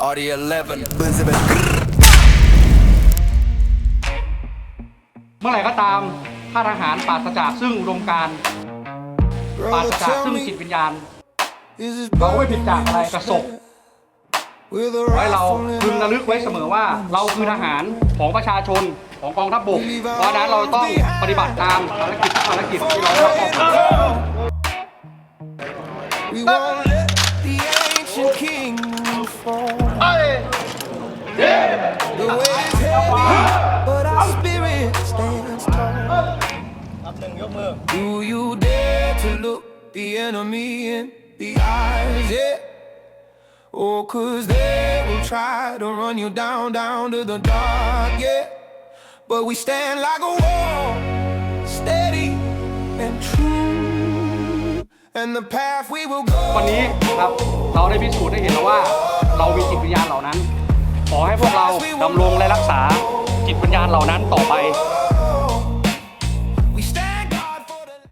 Audi 11, buzz it. เมื่อไหร่ก็ตามถ้าทหารปราศจากซึ่งอุดมการณ์ปราศ Brother, จาก tell ซึ่ง me, จิตวิญญาณ is this เราไม่ผิดจากอะไรกระสบ with a ไว้เรา rifle in พึง my ระลึกไว้เสมอว่า เราคือทหารของประชาชนของกองทัพบกเพราะฉะนั้นเราต้องปฏิบัติตามภารกิจทุกภารกิจที่เราได้รับมอบ but our spirit stands tall. Do you dare to look the enemy in the eyes? Yeah. Oh, cause they will try to run you down, down to the dark, yeah. But we stand like a wall, steady and true. And the path we will go. วันนี้ครับเราได้พิสูจน์ให้เห็นแล้วว่า เรามีจิตวิญญาณเหล่านั้น ขอให้พวกเราดำรงและรักษาจิตวิญญาณเหล่านั้นต่อไป